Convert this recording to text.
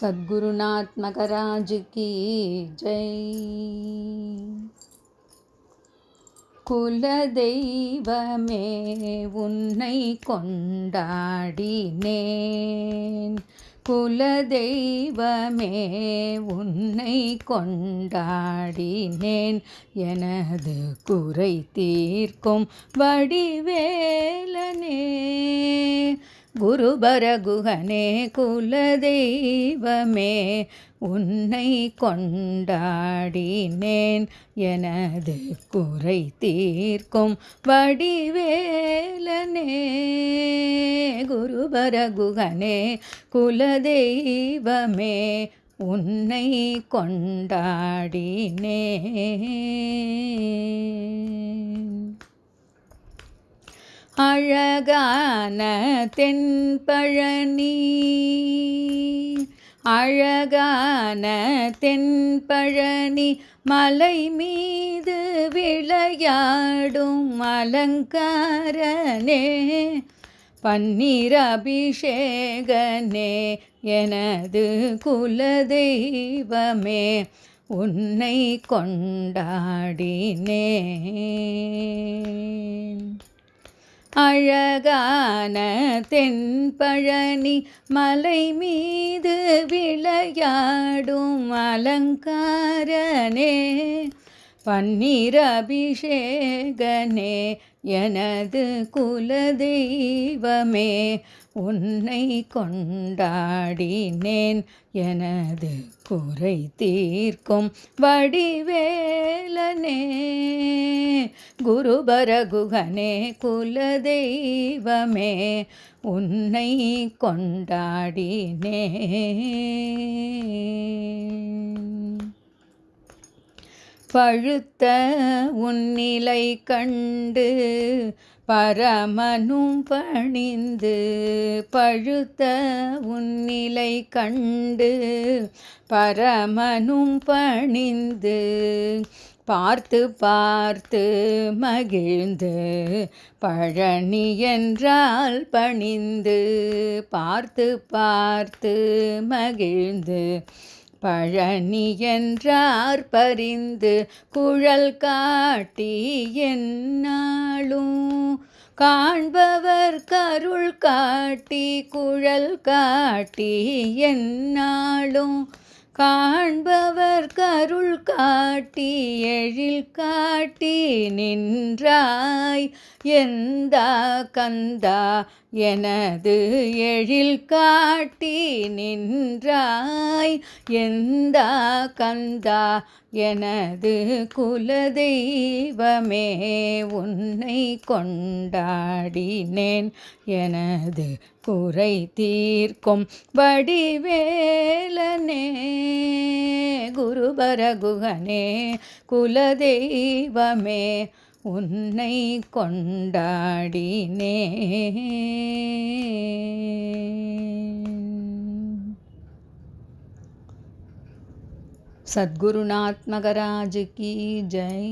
சத்குருநாத் மகராஜ் கி ஜெய். குலதெய்வமே உன்னை கொண்டாடினேன். குலதெய்வமே உன்னை கொண்டாடினேன். எனது குறை தீர்க்கும் வடிவேலனே. குருபரகுகனே குலதெய்வமே உன்னை கொண்டாடினேன். எனது குறை தீர்க்கும் வடிவேலனே குருபரகுகனே குலதெய்வமே உன்னை கொண்டாடினே அழகான தென்பழனி. அழகான தென்பழனி மலை மீது விளையாடும் அலங்காரனே. பன்னீர் அபிஷேகனே எனது குலதெய்வமே உன்னை கொண்டாடினே. அழகான தென்பழனி மலை மீது விளையாடும் அலங்காரனே. பன்னீர் அபிஷேகனே எனது குலதெய்வமே உன்னை கொண்டாடினேன். எனது குறை தீர்க்கும் வடிவேலனே குருபரகுகனே குலதெய்வமே உன்னை கொண்டாடினே பழுத்த உன்னிலை கண்டு பரமனும் பணிந்து பழுத்த உன்னிலை கண்டு பரமனும் பணிந்து பார்த்து பார்த்து மகிழ்ந்து பழனி என்றால் பணிந்து பார்த்து பார்த்து மகிழ்ந்து பழனி என்றார் பரிந்து குழல் காட்டி என்னாலும். காண்பவர் கருள் காட்டி குழல் காட்டி என்னாலும். காண்பவர் கருள் காட்டி எழில் காட்டி நின்றாய். எந்த கந்தா எனது எழில் காட்டி நின்றாய்? எந்த கந்தா எனது குலதெய்வமே உன்னை கொண்டாடினேன். எனது குறை தீர்க்கும் வடிவேலனே குருபரகுகனே குலதெய்வமே உன்னை கொண்டாடினேன் सद्गुरुनाथ मगराज की जय